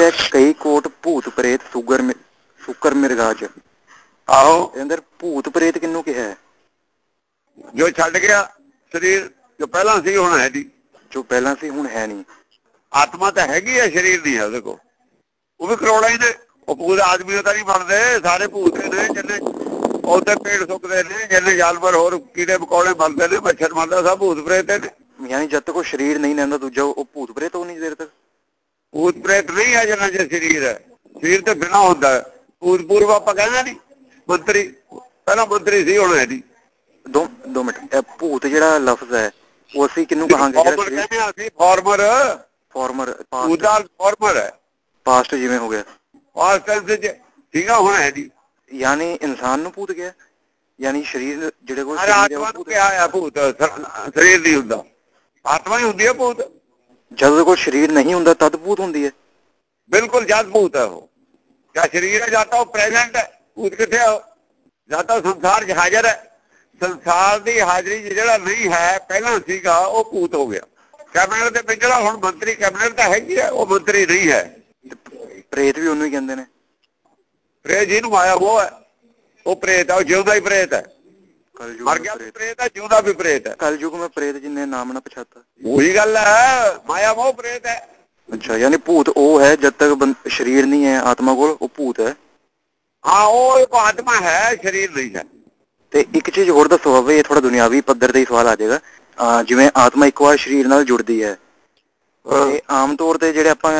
ਹੈ ਕਈ ਕੋਟ ਭੂਤ ਪ੍ਰੇਤ ਸੁਗਰ ਸ਼ੁਕਰ ਮਿਰਗਾ ਚ ਆਹੋ। ਇਹਦੇ ਅੰਦਰ ਭੂਤ ਪ੍ਰੇਤ ਕਿਹਨੂੰ ਕਿਹਾ ਹੈ? ਜੋ ਛੱਡ ਗਿਆ ਸਰੀਰ ਜੋ ਪਹਿਲਾਂ ਸੀ ਹੁਣ ਹੈ ਨਹੀਂ। ਜੋ ਪਹਿਲਾਂ ਸੀ ਹੁਣ ਹੈ ਨਹੀਂ। ਆਤਮਾ ਤਾਂ ਹੈਗੀ ਹੈ ਸਰੀਰ ਨਹੀਂ ਹੈ ਉਹਦੇ ਕੋਲ ਉਹ ਵੀ ਕਰੋੜਾ ਹੀ ਨੇ। ਉਹ ਪੂਰੇ ਆਦਮੀ ਤਾਂ ਨਹੀਂ ਬਣਦੇ। ਸਾਰੇ ਭੂਤ ਨੇ ਜਿੰਨੇ ਉਹਦੇ ਪੇੜ ਸੁੱਕਦੇ ਨੇ ਜਿੰਨੇ ਜਾਨਵਰ ਹੋਰ ਕੀੜੇ ਮਕੌੜੇ ਮਰਦੇ ਨੇ ਮੱਛਰ ਮਰਦਾ ਸਭ ਭੂਤ ਪ੍ਰੇਤ ਨੇ। ਯਾਨੀ ਜਦ ਤੱਕ ਉਹ ਸਰੀਰ ਨਹੀਂ ਲੈਂਦਾ ਦੂਜਾ ਉਹ ਭੂਤ ਪ੍ਰੇਤ ਹੋ ਨਹੀਂ ਦੇਰ ਤੱਕ। ਭੂਤ ਪ੍ਰੇਤ ਨਹੀਂ ਹੈ ਜਿੰਨਾ ਜੇ ਸਰੀਰ। ਹੈ ਸਰੀਰ ਤੇ ਬਿਨਾ ਹੁੰਦਾ। ਭੂਤ ਪੂਰਵ ਆਪਾਂ ਕਹਿੰਦੇ ਨਹੀਂ। ਮੰਤਰੀ ਪਹਿਲਾਂ ਮੰਤਰੀ ਸੀ ਹੁਣ ਨਹੀਂ। ਦੋ ਦੋ ਮਿੰਟ। ਇਹ ਭੂਤ ਜਿਹੜਾ ਲਫ਼ਜ਼ ਹੈ ਉਹ ਅਸੀਂ ਕਿਹਨੂੰ ਕਹਾਂਗੇ ਜਿਹੜਾ ਸਰੀਰ ਕਹਿੰਦੇ ਆ ਅਸੀਂ ਫਾਰਮਰ। ਫਾਰਮਰ ਉਹਦਾ ਫਾਰਮਰ ਹੈ। ਪਾਸਟ ਜਿਵੇਂ ਹੋ ਗਿਆ। ਪਾਸਟ ਟੈਂਸ ਚ ਠੀਕ ਆ ਹੁਣ ਹੈ ਨਹੀਂ। ਯਾਨੀ ਇਨਸਾਨ ਨੂੰ ਭੂਤ ਗਿਆ। ਯਾਨੀ ਸਰੀਰ ਜਿਹੜੇ ਕੋਲ ਸਰੀਰ ਹੈ ਭੂਤ ਆ ਭੂਤ। ਸਰੀਰ ਨਹੀਂ ਹੁੰਦਾ। ਆਤਮਾ ਹੀ ਹੁੰਦੀ ਹੈ ਭੂਤ। ਜਦ ਉਹਦੇ ਕੋਲ ਸਰੀਰ ਨਹੀਂ ਹੁੰਦਾ ਤਦ ਭੂਤ ਹੁੰਦੀ ਹੈ। ਬਿਲਕੁਲ ਜਦ ਭੂਤ ਹੈ ਉਹ। ਜਾਂ ਸਰੀਰ ਹੈ ਜਾਂ ਤਾਂ ਉਹ ਪ੍ਰੈਜ਼ੈਂਟ ਹੈ ਭੂਤ ਕਿੱਥੇ ਆ ਉਹ? ਜਾਂ ਤਾਂ ਸੰਸਾਰ 'ਚ ਹਾਜ਼ਰ ਹੈ। ਸੰਸਾਰ ਦੀ ਹਾਜ਼ਰੀ ਜਿਹੜਾ ਨਹੀਂ ਹੈ ਪਹਿਲਾਂ ਸੀਗਾ ਉਹ ਭੂਤ ਹੋ ਗਿਆ। ਕੈਬਨਿਟ ਦੇ ਵਿੱਚ ਜਿਹੜਾ ਹੁਣ ਮੰਤਰੀ ਕੈਬਨਿਟ ਤਾਂ ਹੈਗੀ ਹੈ ਉਹ ਮੰਤਰੀ ਨਹੀਂ ਹੈ। ਪ੍ਰੇਤ ਵੀ ਉਹਨੂੰ ਹੀ ਕਹਿੰਦੇ ਨੇ। ਪ੍ਰੇਤ ਜਿਹਨੂੰ ਮਾਇਆ ਉਹ ਹੈ। ਉਹ ਪ੍ਰੇਤ ਹੈ ਉਹ ਜਿਉਂਦਾ ਹੀ ਪ੍ਰੇਤ ਹੈ। ਮਰ ਕਲਯੁਗ ਮੈਂ ਪ੍ਰੇਤ ਜਿੰਨੇ ਨਾਮ ਨਾ ਪਛਾਤਾ। ਉਹੀ ਗੱਲ ਹੈ ਮਾਇਆ ਮੋਹ ਪ੍ਰੇਤ ਹੈ। ਅੱਛਾ ਯਾਨੀ ਭੂਤ ਉਹ ਹੈ ਜਦ ਤੱਕ ਸਰੀਰ ਨਹੀਂ ਹੈ ਆਤਮਾ ਕੋਲ ਉਹ ਭੂਤ ਹੈ। ਹਾਂ ਉਹ ਇੱਕ ਆਤਮਾ ਹੈ ਸਰੀਰ ਨਹੀਂ ਹੈ। ਤੇ ਇੱਕ ਚੀਜ਼ ਹੋਰ ਦੱਸੋ ਬਾਬਾ ਇਹ ਥੋੜਾ ਦੁਨਿਆਵੀ ਪੱਧਰ ਤੇ ਹੀ ਸਵਾਲ ਆ ਜਾਏਗਾ। ਜਿਵੇਂ ਆਤਮਾ ਇੱਕ ਵਾਰ ਸਰੀਰ ਨਾਲ ਜੁੜਦੀ ਹੈ। ਤੇ ਆਮ ਤੌਰ ਤੇ ਜਿਹੜੇ ਆਪਾਂ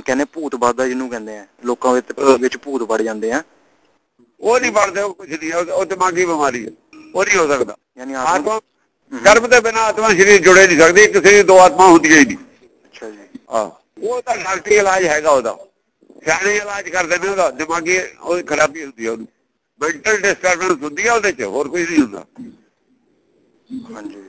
ਕਹਿੰਦੇ ਭੂਤ ਬਾਦਾ ਜਿਹਨੂੰ ਕਹਿੰਦੇ ਆ ਲੋਕਾਂ ਵਿੱਚ ਵਿੱਚ ਭੂਤ ਵੜ ਜਾਂਦੇ ਆ। ਉਹ ਨਹੀਂ ਵੜਦੇ ਉਹ ਕੁਝ ਨਹੀਂ ਉਹ ਦਿਮਾਗੀ ਬਿਮਾਰੀ ਹੈ। ਉਹ ਨਹੀਂ ਹੋ ਸਕਦਾ। ਯਾਨੀ ਆਤਮਾ ਗਰਭ ਦੇ ਬਿਨਾ ਆਤਮਾ ਸਰੀਰ ਜੁੜੇ ਨਹੀਂ ਸਕਦੀ ਇੱਕ ਸਰੀਰ ਦੋ ਆਤਮਾ ਹੁੰਦੀਆਂ ਹੀ ਨਹੀਂ। ਅੱਛਾ ਜੀ। ਆਹ ਉਹ ਤਾਂ ਡਾਕਟਰੀ ਇਲਾਜ ਹੈਗਾ ਉਹਦਾ। ਸਿਆਣੇ ਇਲਾਜ ਕਰਦੇ ਨੇ ਉਹਦਾ ਦਿਮਾਗੀ ਉਹ ਖਰਾਬੀ ਹੁੰਦੀ ਹੈ ਉਹਨੂੰ ਮੈਂਟਲ ਡਿਸਟਰਬੈਂਸ ਹੁੰਦੀ ਹੈ ਉਹਦੇ ਚ ਹੋਰ ਕੁਝ ਨਹੀਂ ਹੁੰਦਾ। ਹਾਂਜੀ।